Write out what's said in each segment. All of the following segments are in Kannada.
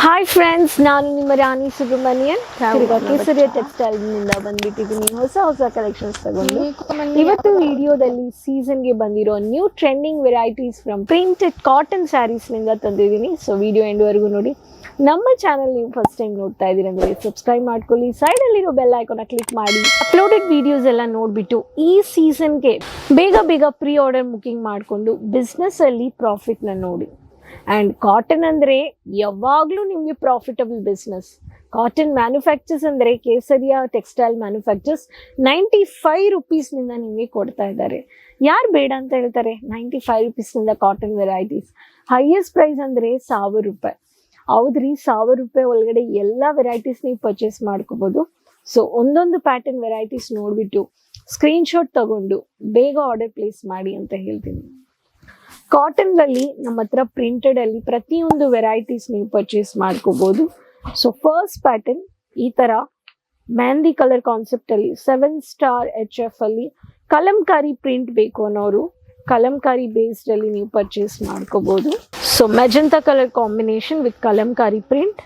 ಹಾಯ್ ಫ್ರೆಂಡ್ಸ್ ನಾನು ನಿಮ್ಮ ರಾಣಿ ಸುಬ್ರಹ್ಮಣ್ಯನ್. ಕೇಸರಿಯ ಟೆಕ್ಸ್ಟೈಲ್ನಿಂದ ಬಂದ್ಬಿಟ್ಟಿದ್ದೀನಿ ಹೊಸ ಹೊಸ ಕಲೆಕ್ಷನ್ಸ್ ತಗೊಂಡು. ಇವತ್ತು ವಿಡಿಯೋದಲ್ಲಿ ಸೀಸನ್ಗೆ ಬಂದಿರೋ new trending varieties from printed cotton ಸ್ಯಾರೀಸ್ನಿಂದ ತಂದಿದ್ದೀನಿ. ಸೊ ವಿಡಿಯೋ ಎಂಡ್ವರೆಗೂ ನೋಡಿ. ನಮ್ಮ ಚಾನಲ್ ನೀವು ಫಸ್ಟ್ ಟೈಮ್ ನೋಡ್ತಾ ಇದ್ದೀರಿ ಅಂದರೆ ಸಬ್ಸ್ಕ್ರೈಬ್ ಮಾಡ್ಕೊಳ್ಳಿ. ಸೈಡಲ್ಲಿರೋ ಬೆಲ್ ಐಕಾನ ಕ್ಲಿಕ್ ಮಾಡಿ. ಅಪ್ಲೋಡೆಡ್ ವಿಡಿಯೋಸ್ ಎಲ್ಲ ನೋಡಿಬಿಟ್ಟು ಈ ಸೀಸನ್ಗೆ ಬೇಗ ಬೇಗ ಪ್ರೀ ಆರ್ಡರ್ ಬುಕಿಂಗ್ ಮಾಡಿಕೊಂಡು ಬಿಸ್ನೆಸ್ಸಲ್ಲಿ ಪ್ರಾಫಿಟ್ನ ನೋಡಿ. ಆ್ಯಂಡ್ ಕಾಟನ್ ಅಂದರೆ ಯಾವಾಗಲೂ ನಿಮಗೆ ಪ್ರಾಫಿಟಬಲ್ ಬಿಸ್ನೆಸ್ ಕಾಟನ್ ಮ್ಯಾನುಫ್ಯಾಕ್ಚರ್ಸ್ ಅಂದರೆ Kesariya textile manufacturers ninety five ರುಪೀಸ್ನಿಂದ ನಿಮಗೆ ಕೊಡ್ತಾ ಇದ್ದಾರೆ. ಯಾರು ಬೇಡ ಅಂತ ಹೇಳ್ತಾರೆ? ನೈಂಟಿ ಫೈವ್ ರುಪೀಸ್ನಿಂದ ಕಾಟನ್ ವೆರೈಟೀಸ್ ಹೈಯೆಸ್ಟ್ ಪ್ರೈಸ್ ಅಂದರೆ ಸಾವಿರ ರೂಪಾಯಿ. ಹೌದ್ರಿ, ಸಾವಿರ ರೂಪಾಯಿ ಒಳಗಡೆ ಎಲ್ಲ ವೆರೈಟೀಸ್ ನೀವು ಪರ್ಚೇಸ್ ಮಾಡ್ಕೋಬೋದು. ಸೊ ಒಂದೊಂದು ಪ್ಯಾಟರ್ನ್ ವೆರೈಟೀಸ್ ನೋಡಿಬಿಟ್ಟು ಸ್ಕ್ರೀನ್ಶಾಟ್ ತಗೊಂಡು ಬೇಗ ಆರ್ಡರ್ ಪ್ಲೇಸ್ ಮಾಡಿ ಅಂತ ಹೇಳ್ತೀನಿ. ಕಾಟನ್ದಲ್ಲಿ ನಮ್ಮ ಹತ್ರ ಪ್ರಿಂಟೆಡ್ ಅಲ್ಲಿ ಪ್ರತಿಯೊಂದು ವೆರೈಟೀಸ್ ನೀವು ಪರ್ಚೇಸ್ ಮಾಡ್ಕೋಬಹುದು ಸೊ ಫಸ್ಟ್ ಪ್ಯಾಟರ್ನ್ ಈ ತರ ಮೆಹಂದಿ ಕಲರ್ ಕಾನ್ಸೆಪ್ಟ್ ಅಲ್ಲಿ ಸೆವೆನ್ ಸ್ಟಾರ್ ಎಚ್ ಎಫ್ ಅಲ್ಲಿ ಕಲಂಕಾರಿ ಪ್ರಿಂಟ್ ಬೇಕು ಅನ್ನೋರು ಕಲಂಕಾರಿ ಬೇಸ್ಡ್ ಅಲ್ಲಿ ನೀವು ಪರ್ಚೇಸ್ ಮಾಡ್ಕೋಬಹುದು so magenta colour combination with kalamkari print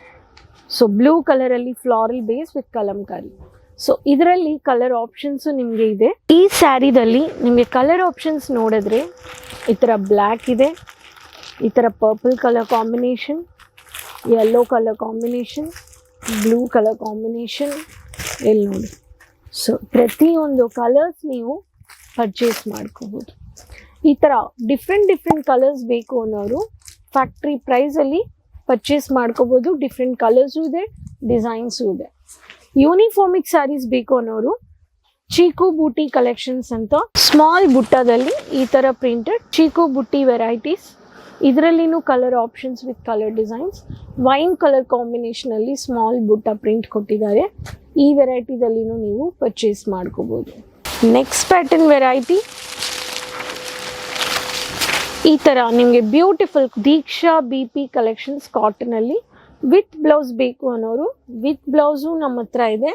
so blue colour ಅಲ್ಲಿ floral base with kalamkari. So ಇದರಲ್ಲಿ ಕಲರ್ ಆಪ್ಷನ್ಸು ನಿಮಗೆ ಇದೆ. ಈ ಸ್ಯಾರಿದಲ್ಲಿ ನಿಮಗೆ ಕಲರ್ ಆಪ್ಷನ್ಸ್ ನೋಡಿದ್ರೆ ಈ ಥರ ಬ್ಲ್ಯಾಕ್ ಇದೆ, ಈ ಥರ purple colour combination yellow colour combination blue colour combination ಎಲ್ಲಿ ನೋಡಿ. ಸೊ ಪ್ರತಿಯೊಂದು ಕಲರ್ಸ್ ನೀವು ಪರ್ಚೇಸ್ ಮಾಡ್ಕೋಬೋದು. ಈ ಥರ ಡಿಫ್ರೆಂಟ್ ಡಿಫ್ರೆಂಟ್ ಕಲರ್ಸ್ ಬೇಕು ಅನ್ನೋರು ಫ್ಯಾಕ್ಟ್ರಿ ಪ್ರೈಸಲ್ಲಿ ಪರ್ಚೇಸ್ ಮಾಡ್ಕೋಬೋದು. ಡಿಫ್ರೆಂಟ್ ಕಲರ್ಸು ಇದೆ ಡಿಸೈನ್ಸು ಇದೆ. ಯೂನಿಫಾರ್ಮಿಕ್ ಸ್ಯಾರೀಸ್ ಬೇಕು ಅನ್ನೋರು, ಚೀಕು ಬೂಟಿ ಕಲೆಕ್ಷನ್ಸ್ ಅಂತ. ಸ್ಮಾಲ್ ಬುಟ್ಟದಲ್ಲಿ ಈ ಥರ ಪ್ರಿಂಟೆಡ್ ಚೀಕು ಬುಟ್ಟಿ varieties ಇದರಲ್ಲಿನೂ colour options with colour designs wine colour ಕಾಂಬಿನೇಷನಲ್ಲಿ small ಬುಟ್ಟ ಪ್ರಿಂಟ್ ಕೊಟ್ಟಿದ್ದಾರೆ. ಈ ವೆರೈಟಿದಲ್ಲಿನೂ ನೀವು ಪರ್ಚೇಸ್ ಮಾಡ್ಕೋಬೋದು. ನೆಕ್ಸ್ಟ್ ಪ್ಯಾಟರ್ನ್ ವೆರೈಟಿ ಈ ಥರ ನಿಮಗೆ beautiful Deeksha B P collections ಕಾಟನಲ್ಲಿ with blouse ಬೇಕು ಅನ್ನೋರು, ವಿತ್ ಬ್ಲೌಸು ನಮ್ಮ ಹತ್ರ ಇದೆ.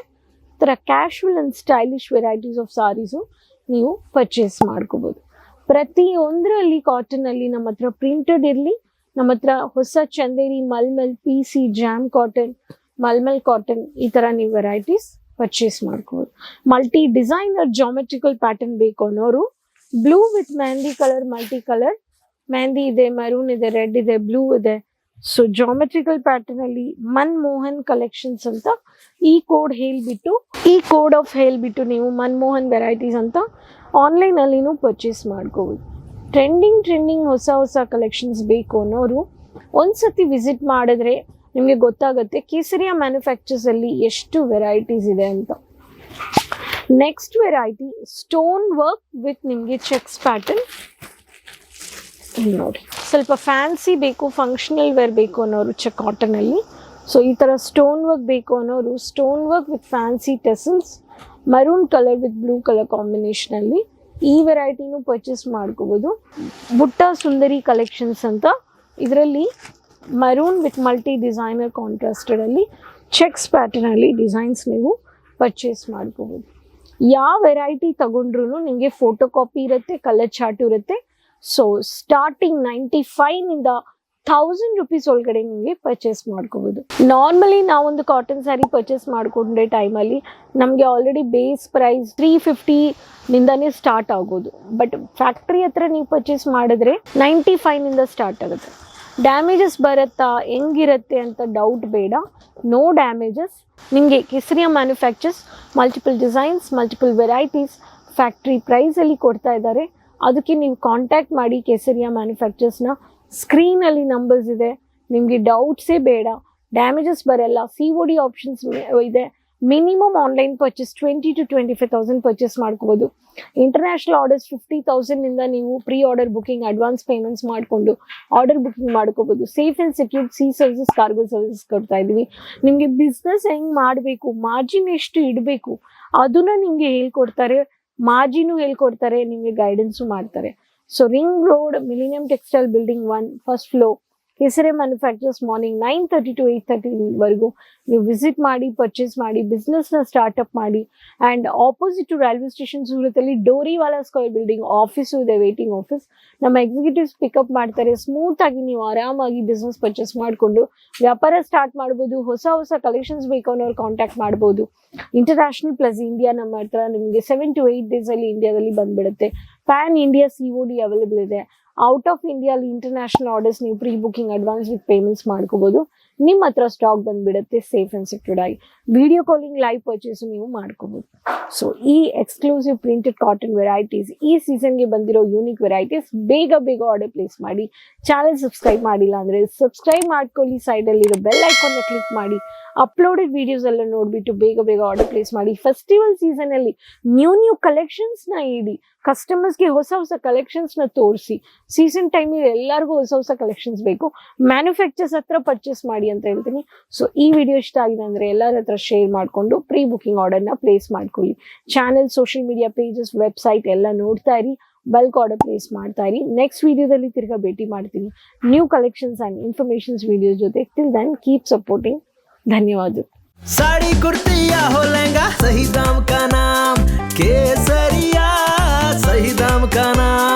ಥರ casual and stylish varieties of sarees ನೀವು ಪರ್ಚೇಸ್ ಮಾಡ್ಕೋಬೋದು. ಪ್ರತಿಯೊಂದರಲ್ಲಿ ಕಾಟನಲ್ಲಿ ನಮ್ಮ ಹತ್ರ ಪ್ರಿಂಟೆಡ್ ಇರಲಿ. ನಮ್ಮ ಹತ್ರ ಹೊಸ Chanderi mulmul P C jam cotton mulmul cotton ಈ ಥರ ನೀವು ವೆರೈಟೀಸ್ ಪರ್ಚೇಸ್ ಮಾಡ್ಕೋಬೋದು. ಮಲ್ಟಿ ಡಿಸೈನರ್ ಜಾಮೆಟ್ರಿಕಲ್ ಪ್ಯಾಟರ್ನ್ ಬೇಕು ಅನ್ನೋರು blue with mehndi colour multi colour mehndi ಇದೆ ಮರೂನ್ ಇದೆ ರೆಡ್ ಇದೆ ಬ್ಲೂ ಇದೆ. ಸೊ ಜಾಮೆಟ್ರಿಕಲ್ ಪ್ಯಾಟರ್ನ್ ಅಲ್ಲಿ ಮನ್ ಮೋಹನ್ ಕಲೆಕ್ಷನ್ಸ್ ಅಂತ ಈ ಕೋಡ್ ಹೇಳ್ಬಿಟ್ಟು, ಈ ಕೋಡ್ ಆಫ್ ಹೇಳ್ಬಿಟ್ಟು ನೀವು ಮನ್ಮೋಹನ್ ವೆರೈಟೀಸ್ ಅಂತ ಆನ್ಲೈನ್ ಅಲ್ಲಿನೂ ಪರ್ಚೇಸ್ ಮಾಡ್ಕೋಬೋದು. ಟ್ರೆಂಡಿಂಗ್ ಟ್ರೆಂಡಿಂಗ್ ಹೊಸ ಹೊಸ ಕಲೆಕ್ಷನ್ಸ್ ಬೇಕು ಅನ್ನೋರು ಒಂದ್ಸತಿ ವಿಸಿಟ್ ಮಾಡಿದ್ರೆ ನಿಮಗೆ ಗೊತ್ತಾಗುತ್ತೆ ಕೇಸರಿಯ ಮ್ಯಾನುಫ್ಯಾಕ್ಚರ್ಸಲ್ಲಿ ಎಷ್ಟು ವೆರೈಟೀಸ್ ಇದೆ ಅಂತ. Next variety stone work with ನಿಮಗೆ ಚೆಕ್ಸ್ ಪ್ಯಾಟರ್ನ್ ನೋಡಿ. ಸ್ವಲ್ಪ ಫ್ಯಾನ್ಸಿ ಬೇಕು ಫಂಕ್ಷನಲ್ ವೇರ್ ಬೇಕು ಅನ್ನೋರು ಚೆಕ್ ಕಾಟನಲ್ಲಿ ಸೊ ಈ ಥರ ಸ್ಟೋನ್ ವರ್ಕ್ ಬೇಕು ಅನ್ನೋರು stone work with fancy tassels maroon colour with blue colour ಕಾಂಬಿನೇಷನಲ್ಲಿ ಈ ವೆರೈಟಿನೂ ಪರ್ಚೇಸ್ ಮಾಡ್ಕೋಬೋದು. ಬುಟ್ಟ ಸುಂದರಿ ಕಲೆಕ್ಷನ್ಸ್ ಅಂತ. ಇದರಲ್ಲಿ ಮರೂನ್ ವಿತ್ ಮಲ್ಟಿ ಡಿಸೈನರ್ ಕಾಂಟ್ರಾಸ್ಟೆಡಲ್ಲಿ ಚೆಕ್ಸ್ ಪ್ಯಾಟರ್ನಲ್ಲಿ ಡಿಸೈನ್ಸ್ ನೀವು ಪರ್ಚೇಸ್ ಮಾಡ್ಕೋಬೋದು. ಯಾವ ವೆರೈಟಿ ತಗೊಂಡ್ರೂ ನಿಮಗೆ ಫೋಟೋ ಕಾಪಿ ಇರುತ್ತೆ ಕಲರ್ ಚಾರ್ಟ್ ಇರುತ್ತೆ. ಸೊ ಸ್ಟಾರ್ಟಿಂಗ್ ನೈಂಟಿ ಫೈವ್ನಿಂದ ಥೌಸಂಡ್ ರುಪೀಸ್ ಒಳಗಡೆ ನಿಮಗೆ ಪರ್ಚೇಸ್ ಮಾಡ್ಕೋಬೋದು. ನಾರ್ಮಲಿ ನಾವೊಂದು ಕಾಟನ್ ಸ್ಯಾರಿ ಪರ್ಚೇಸ್ ಮಾಡ್ಕೊಂಡೆ ಟೈಮಲ್ಲಿ ನಮಗೆ ಆಲ್ರೆಡಿ ಬೇಸ್ ಪ್ರೈಸ್ ತ್ರೀ ಫಿಫ್ಟಿನಿಂದನೇ ಸ್ಟಾರ್ಟ್ ಆಗೋದು. ಬಟ್ ಫ್ಯಾಕ್ಟ್ರಿ ಹತ್ರ ನೀವು ಪರ್ಚೇಸ್ ಮಾಡಿದ್ರೆ ನೈಂಟಿ ಫೈವ್ನಿಂದ ಸ್ಟಾರ್ಟ್ ಆಗುತ್ತೆ. ಡ್ಯಾಮೇಜಸ್ ಬರುತ್ತಾ, ಹೆಂಗಿರುತ್ತೆ ಅಂತ ಡೌಟ್ ಬೇಡ. ನೋ ಡ್ಯಾಮೇಜಸ್ ನಿಮಗೆ Kesariya manufacturers multiple designs multiple varieties factory ಪ್ರೈಸಲ್ಲಿ ಕೊಡ್ತಾ ಇದ್ದಾರೆ. ಅದಕ್ಕೆ ನೀವು ಕಾಂಟ್ಯಾಕ್ಟ್ ಮಾಡಿ ಕೇಸರಿಯಾ ಮ್ಯಾನುಫ್ಯಾಕ್ಚರ್ಸ್ನ ಸ್ಕ್ರೀನಲ್ಲಿ ನಂಬರ್ಸ್ ಇದೆ. ನಿಮಗೆ ಡೌಟ್ಸೇ ಬೇಡ. ಡ್ಯಾಮೇಜಸ್ ಬರಲ್ಲ. ಸಿ ಒ ಡಿ ಆಪ್ಷನ್ಸ್ ಇದೆ. Minimum online purchase twenty to twenty five thousand purchase ಮಾಡ್ಕೋಬೋದು ಇಂಟರ್ನ್ಯಾಷನಲ್ ಆರ್ಡರ್ಸ್ ಫಿಫ್ಟಿ ತೌಸಂಡಿಂದ ನೀವು pre order booking advance payments ಮಾಡಿಕೊಂಡು ಆರ್ಡರ್ ಬುಕಿಂಗ್ ಮಾಡ್ಕೋಬೋದು. Safe and secure sea services cargo services ಕೊಡ್ತಾ ಇದ್ದೀವಿ. ನಿಮಗೆ ಬಿಸ್ನೆಸ್ ಹೆಂಗೆ ಮಾಡಬೇಕು? ಮಾರ್ಜಿನ್ ಎಷ್ಟು ಇಡಬೇಕು? ಅದನ್ನ ನಿಮಗೆ ಹೇಳ್ಕೊಡ್ತಾರೆ. ಮಾರ್ಜಿನು ಹೇಳ್ಕೊಡ್ತಾರೆ ನಿಮಗೆ ಗೈಡೆನ್ಸು ಮಾಡ್ತಾರೆ. So ring road millennium textile building one first floor Kesariya manufacturers morning nine thirty to eight ತರ್ಟಿವರೆಗೂ ನೀವು ವಿಸಿಟ್ ಮಾಡಿ ಪರ್ಚೇಸ್ ಮಾಡಿ ಬಿಸ್ನೆಸ್ನ ಸ್ಟಾರ್ಟ್ಅಪ್ ಮಾಡಿ and opposite to railway station ಸೂರತಲ್ಲಿ Doriwala square building office ಇದೆ ವೇಟಿಂಗ್ ಆಫೀಸ್ ನಮ್ಮ ಎಕ್ಸಿಕ್ಯೂಟಿವ್ಸ್ ಪಿಕಪ್ ಮಾಡ್ತಾರೆ ಸ್ಮೂತ್ ಆಗಿ ನೀವು ಆರಾಮಾಗಿ ಬಿಸ್ನೆಸ್ ಪರ್ಚೇಸ್ ಮಾಡಿಕೊಂಡು ವ್ಯಾಪಾರ ಸ್ಟಾರ್ಟ್ ಮಾಡ್ಬೋದು, ಹೊಸ ಹೊಸ ಕಲೆಕ್ಷನ್ಸ್ ಬೇಕು ಅನ್ನೋರು ಕಾಂಟ್ಯಾಕ್ಟ್ ಮಾಡ್ಬೋದು. ಇಂಟರ್ನ್ಯಾಷನಲ್ ಪ್ಲಸ್ ಇಂಡಿಯಾ ನಮ್ಮ ಹತ್ರ ನಿಮಗೆ ಸೆವೆನ್ ಟು ಏಯ್ಟ್ ಡೇಸಲ್ಲಿ ಇಂಡಿಯಾದಲ್ಲಿ ಬಂದ್ಬಿಡುತ್ತೆ. Pan India C O D available ಇದೆ. Out of India international orders ನೀವು pre booking advance with payments ಮಾಡ್ಕೋಬಹುದು ನಿಮ್ಮ ಹತ್ರ ಸ್ಟಾಕ್ ಬಂದ್ಬಿಡುತ್ತೆ ಸೇಫ್ ಅಂಡ್ ಸೆಕ್ಯೂರ್ಡ್ ಆಗಿ. ವಿಡಿಯೋ ಕಾಲಿಂಗ್ ಲೈವ್ ಪರ್ಚೇಸ್ ನೀವು ಮಾಡ್ಕೋಬಹುದು ಸೊ ಈ ಎಕ್ಸ್ಕ್ಲೂಸಿವ್ ಪ್ರಿಂಟೆಡ್ ಕಾಟನ್ ವೆರೈಟೀಸ್ ಈ ಸೀಸನ್ಗೆ ಬಂದಿರೋ ಯೂನಿಕ್ ವೆರೈಟೀಸ್ ಬೇಗ ಬೇಗ ಆರ್ಡರ್ ಪ್ಲೇಸ್ ಮಾಡಿ. ಚಾನಲ್ ಸಬ್ಸ್ಕ್ರೈಬ್ ಮಾಡಿಲ್ಲ ಅಂದ್ರೆ ಸಬ್ಸ್ಕ್ರೈಬ್ ಮಾಡ್ಕೊಳ್ಳಿ. ಸೈಡಲ್ಲಿರೋ ಬೆಲ್ ಐಕಾನ್ನ ಕ್ಲಿಕ್ ಮಾಡಿ. ಅಪ್ಲೋಡೆಡ್ ವಿಡಿಯೋಸ್ ಎಲ್ಲ ನೋಡ್ಬಿಟ್ಟು ಬೇಗ ಬೇಗ ಆರ್ಡರ್ ಪ್ಲೇಸ್ ಮಾಡಿ. ಫೆಸ್ಟಿವಲ್ ಸೀಸನ್ ಅಲ್ಲಿ ನ್ಯೂ ನ್ಯೂ ಕಲೆಕ್ಷನ್ಸ್ನ ಇಡಿ. ಕಸ್ಟಮರ್ಸ್ಗೆ ಹೊಸ ಹೊಸ ಕಲೆಕ್ಷನ್ಸ್ನ ತೋರಿಸಿ. ಸೀಸನ್ ಟೈಮಲ್ಲಿ ಎಲ್ಲರಿಗೂ ಹೊಸ ಹೊಸ ಕಲೆಕ್ಷನ್ಸ್ ಬೇಕು ಮ್ಯಾನುಫ್ಯಾಕ್ಚರ್ಸ್ ಹತ್ರ ಪರ್ಚೇಸ್ ಮಾಡಿ ಅಂತ ಹೇಳ್ತೀನಿ ಸೊ ಈ ವಿಡಿಯೋ ಇಷ್ಟ ಆಗಿದೆ ಅಂದ್ರೆ ಎಲ್ಲರ ಹತ್ರ ಶೇರ್ ಮಾಡಿಕೊಂಡು ಪ್ರೀ ಬುಕಿಂಗ್ ಆರ್ಡರ್ನ ಪ್ಲೇಸ್ ಮಾಡ್ಕೊಳ್ಳಿ channel social media pages website ಎಲ್ಲ ನೋಡ್ತಾ ಇರಿ ಬಲ್ಕ್ ಆರ್ಡರ್ ಪ್ಲೇಸ್ ಮಾಡ್ತಾ ಇರಿ ನೆಕ್ಸ್ಟ್ ವಿಡಿಯೋದಲ್ಲಿ ತಿರ್ಗಾ ಭೇಟಿ ಮಾಡ್ತೀನಿ new collections and informations videos ಜೊತೆ ಟಿಲ್ ದೆನ್ ಕೀಪ್ ಸಪೋರ್ಟಿಂಗ್ ಧನ್ಯವಾದ साड़ी कुर्ती या हो लहंगा सही दाम का नाम केसरिया सही दाम का नाम केसरिया